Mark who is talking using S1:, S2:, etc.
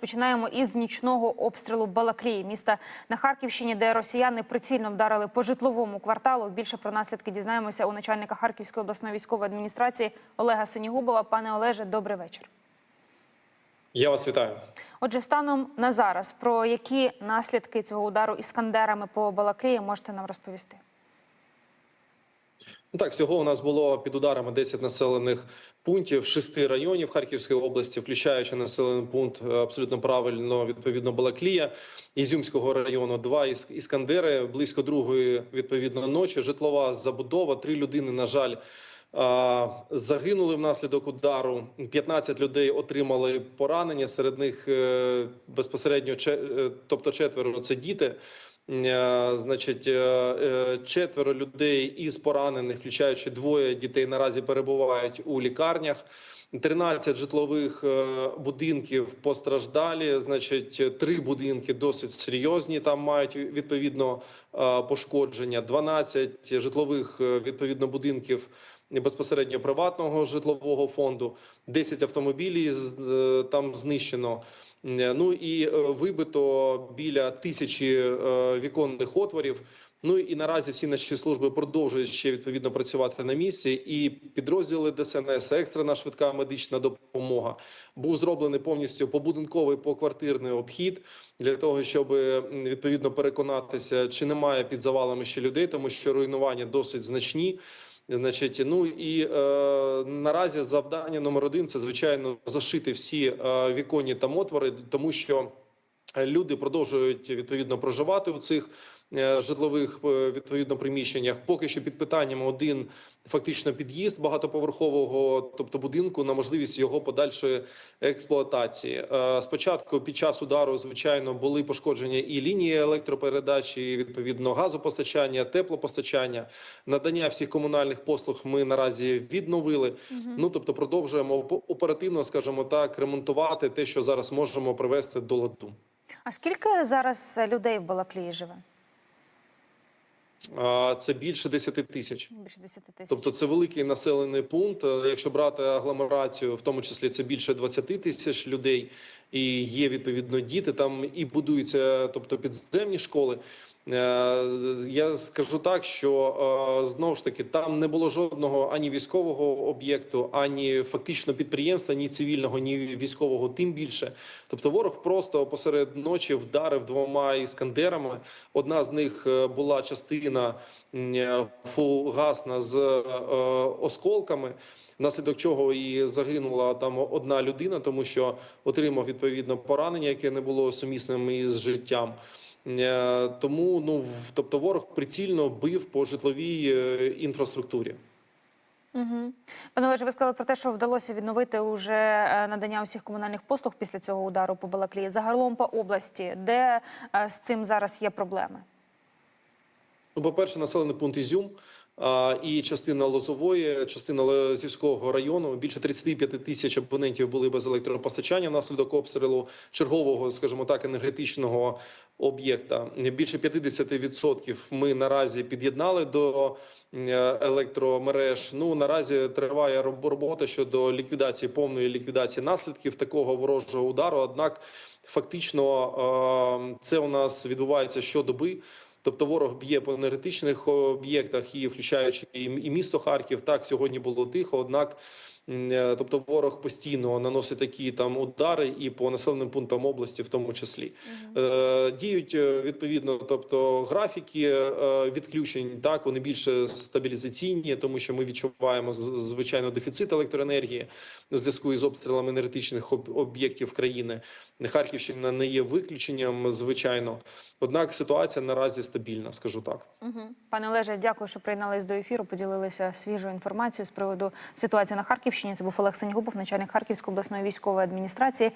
S1: Починаємо із нічного обстрілу Балаклії, міста на Харківщині, де росіяни прицільно вдарили по житловому кварталу. Більше про наслідки дізнаємося у начальника Харківської обласної військової адміністрації Олега Синігубова. Пане Олеже, добрий вечір.
S2: Я вас вітаю.
S1: Отже, станом на зараз про які наслідки цього удару іскандерами по Балаклії можете нам розповісти?
S2: Ну так, всього у нас було під ударами 10 населених пунктів, 6 районів Харківської області, включаючи населений пункт е, абсолютно правильно відповідно Балаклія, Ізюмського району, два Іскандери, близько другої відповідно ночі. Житлова забудова. Три людини, на жаль. Загинули внаслідок удару. 15 людей отримали поранення. Серед них е, безпосередньо е, тобто четверо це діти. Е, Значить, е, е, четверо людей із поранених, включаючи двоє дітей, наразі перебувають у лікарнях. 13 житлових будинків постраждалі. Значить, три будинки досить серйозні. Там мають відповідно пошкодження. 12 житлових відповідно будинків безпосередньо приватного житлового фонду. 10 автомобілів там знищено. Е, Ну і е, вибито біля тисячі е, віконних отворів. Ну і наразі всі наші служби продовжують ще відповідно працювати на місці. І підрозділи ДСНС, екстрена швидка медична допомога, був зроблений повністю побудинковий поквартирний обхід для того, щоб відповідно переконатися, чи немає під завалами ще людей, тому що руйнування досить значні. Значить, ну і е, наразі завдання номер один це звичайно зашити всі е, віконні там отвори, тому що люди продовжують відповідно проживати у цих е, житлових е, відповідно приміщеннях. Поки що під питанням один фактично під'їзд багатоповерхового, тобто будинку, на можливість його подальшої експлуатації. Е, Спочатку під час удару, звичайно, були пошкодження і лінії електропередач, і відповідно газопостачання, теплопостачання, надання всіх комунальних послуг. Ми наразі відновили. Ну тобто, продовжуємо оп- оперативно, скажімо так, ремонтувати те, що зараз можемо привести до ладу.
S1: А скільки зараз людей в Балаклії живе?
S2: Це більше 10 тисяч.
S1: Більше 10 тисяч.
S2: Тобто це великий населений пункт. Е, Якщо брати агломерацію, в тому числі це більше 20 тисяч людей, і є відповідно діти. Там і будуються, тобто підземні школи. Е, Я скажу так, що е, знову ж таки там не було жодного ані військового об'єкту, ані фактично підприємства, ні цивільного, ні військового, тим більше. Тобто, ворог просто посеред ночі вдарив двома іскандерами. Одна з них е, була частина фугасна з осколками. Внаслідок чого і загинула там одна людина, тому що отримав відповідно поранення, яке не було сумісним із життям. Е, Тому ну тобто ворог прицільно бив по житловій е, інфраструктурі.
S1: Угу. Пане Олеже, ви сказали про те, що вдалося відновити уже е, надання усіх комунальних послуг після цього удару по Балаклії. Загалом по області, де з цим зараз є проблеми?
S2: Ну, по-перше, населений пункт Ізюм і частина Лозової, частина Лозівського району. Більше 35 тисяч абонентів були без електропостачання внаслідок обстрілу чергового, скажімо так, енергетичного об'єкта. Більше 50% ми наразі під'єднали до електромереж. Ну наразі триває робота щодо ліквідації повної ліквідації наслідків такого ворожого удару. Однак, фактично, це у нас відбувається щодоби. Тобто ворог б'є по енергетичних об'єктах, і включаючи і місто Харків. Так сьогодні було тихо. Однак, тобто, ворог постійно наносить такі там удари і по населеним пунктам області, в тому числі Е, діють е, відповідно, тобто графіки е, відключень. Так вони більше стабілізаційні, тому що ми відчуваємо звичайно дефіцит електроенергії у зв'язку із обстрілами енергетичних об- об'єктів країни. Харківщина не є виключенням, звичайно. Однак ситуація наразі стабільна, скажу так.
S1: Угу. Пане Олеже, дякую, що приєднались до ефіру. Поділилися свіжою інформацією з приводу ситуації на Харківщині. Це був Олег Сеньгубов, начальник Харківської обласної військової адміністрації.